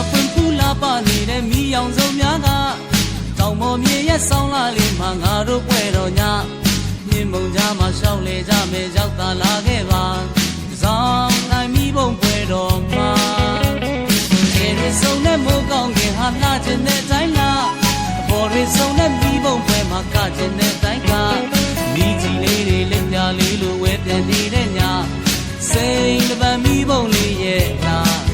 စာပွင့်ဖူးလာပနေတဲ့မိအောင်စုံများကတောင်ပေါ်မြေရဲ့ဆောင်းလာလေးမှာငါတို့ပွဲတော်ညမြင်းမုံကြားမှာရှောက်လေကြမယ်ရောက်သာလာခဲ့ပါဇောင်းနိုင်မိဘုံပွဲတော်မှာခြေရစုံနဲ့မိုးကောင်းခင်ဟာလှခြင်းတဲ့တိုင်းလားအပေါ်ရစုံနဲ့မိဘုံပွဲမှာကခြင်းတဲ့တိုင်းကမိကြီးလေးတွေလက်ပြလေးလိုဝဲပြန်နေတဲ့ညစိန်တပံမိဘုံလေးရဲ့လား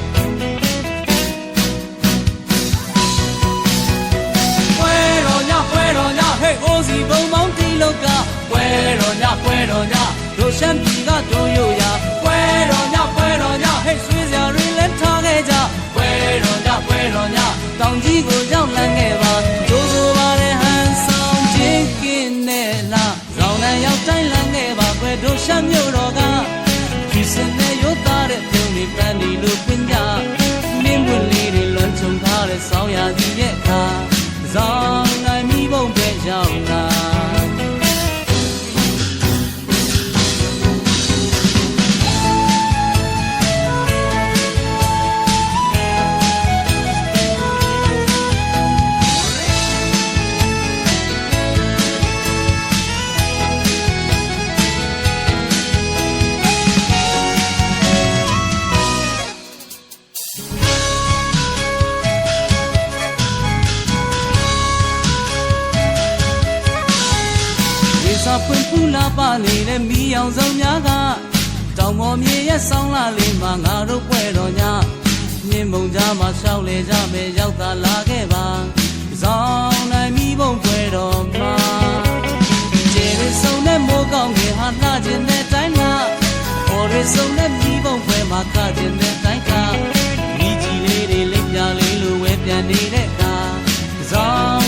တော်ညပွဲတော်ညတို့ရှမ်းပြည်ကတို့ရိုရပွဲတော်ညပွဲတော်ညဟဲ့ဆွေးစရာတွေလည်းထားခဲ့ကြပွဲတော်ညပွဲတော်ညတောင်ကြီးကိုရောက်လန်းခဲ့ပါဒိုးဆိုပါတဲ့ဟန်ဆောင်ချင်းကင်းနဲ့လားဇောင်းနဲ့ရောက်တိုင်းလန်းခဲ့ပါပွဲတို့ရှမ်းမြို့တော်ကဒီစနေရိုးသားတဲ့ပြုံးလေးပန်းဒီလိုပင်ကြနင်းပွင့်လေးတွေလွန်ချုံထားတဲ့ဆောင်းရာသီရဲ့အခါဇောင်းနိုင်မိဘုံပဲရောက်လာ ပွင့်ဖူးလာပါနေတဲ့မိအောင်စုံများကတောင်ပေါ်မြေရဲ့ဆောင်းလာလေးမှာငါတို့ပွဲတော်ညမြင်းမုံကြားမှာရှောက်လေကြမယ်ရောက်သာလာခဲ့ပါဇောင်းနိုင်မိဘုံပွဲတော်မှာခြေရစုံနဲ့မိုးကောင်းခင်ဟာလှခြင်းတဲ့တိုင်းလားပေါ်ရစုံနဲ့မိဘုံပွဲမှာကခြင်းတဲ့တိုင်းကမိကြီးလေးတွေလက်ပြလေးလိုဝဲပြန်နေတဲ့အခါဇောင်း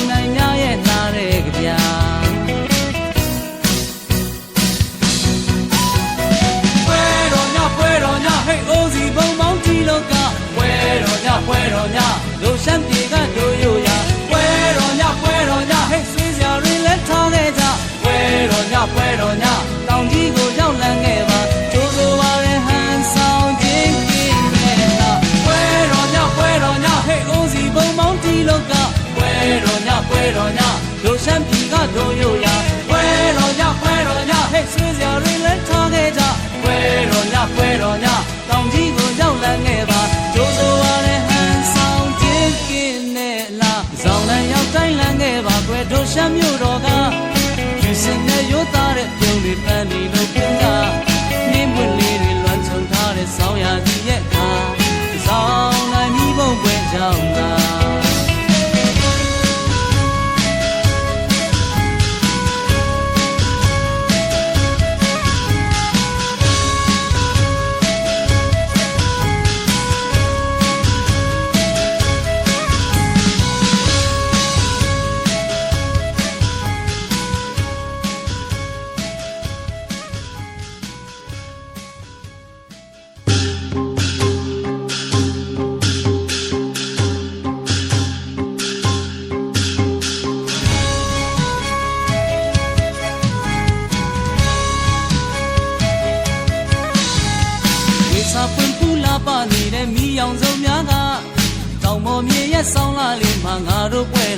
ပွဲတော်ညလူရှမ်းပြေကတို့ရိုရပွဲတော်ညပွဲတော်ညဟဲ့ဆွေးစရာတွေလည်းထားခဲ့ကြပွဲတော်ညပွဲတော်ညတောင်ကြီးကိုရောက်လန်းခဲ့ပါကျိုးဆိုပါတဲ့ဟန်ဆောင်ခြင်းကင်းနဲ့လားဇောင်းလန်းရောက်တိုင်းလန်းခဲ့ပါကွယ်တို့ရှမ်းမြို့တော်ကယူစင်နဲ့ရိုးသားတဲ့ပြုံးတွေ စာပွင့်ဖူးလာပနေတဲ့မိအောင်စုံများကတောင်ပေါ်မြေရဲ့ဆောင်းလာလေးမှာငါတို့ပွဲ